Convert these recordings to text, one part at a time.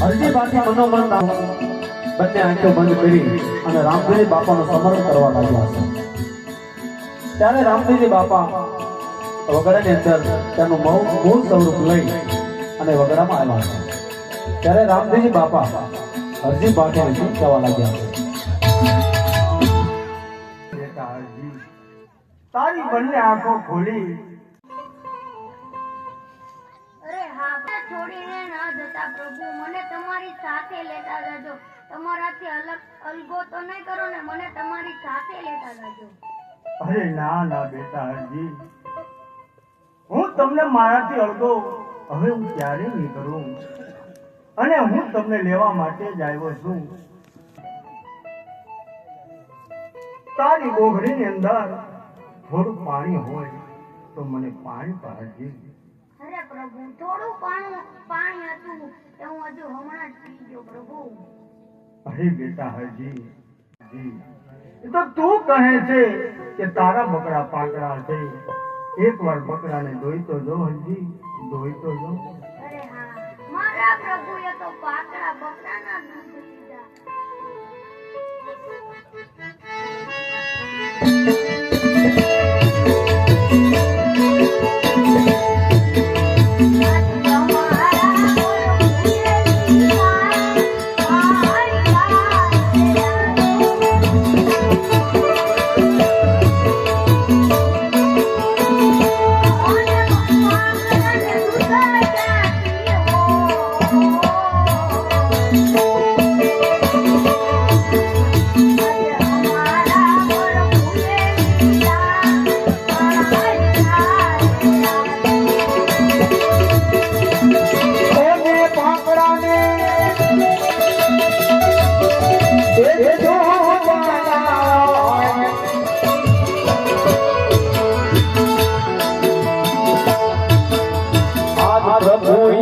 હરજી બાકી મનોમન બંને આંખો બંધ કરી અને રામદેવી બાપાનું સ્મરણ કરવા લાગ્યા છે. ત્યારે રામદેવજી બાપા વગડાની અંદર તેનું મૂળ સ્વરૂપ લઈ અને વગડામાં આવ્યા છે. ત્યારે રામદેવજી બાપા હરજી બાટીને શું કહેવા લાગ્યા છે. તારી બંને આંખો ખોલી છોડીને ન જતા પ્રભુ, મને તમારી સાથે લેતા જજો. તમારાથી અલગ અલગો તો નહીં કરો ને, મને તમારી સાથે લેતા જજો. અરે ના ના બેટા હરજી. હું તમને મારાથી અડગો હવે હું ક્યારેય નહીં કરું. અને હું તમને લેવા માટે જ આવ્યો છું. તારી બોઘડીની અંદર થોડું પાણી હોય તો મને પાણી પાડજે પ્રભુ થોડું પાણી પાણી હતું એ હું હજુ હમણાં જ પી ગયો પ્રભુ. અરે બેટા હરજી જી એ તો તું કહે છે કે તારા બકરા પાકડા છે. એકવાર બકરાને ધોઈ તો જો હજી ધોઈ તો જો અરે હા મારા પ્રભુએ તો પાકડા બકરાના દૂધ લીધા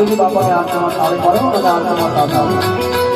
રામદેવજી બાપાને આત્મા તાળી પાડો અને આત્મા તાળી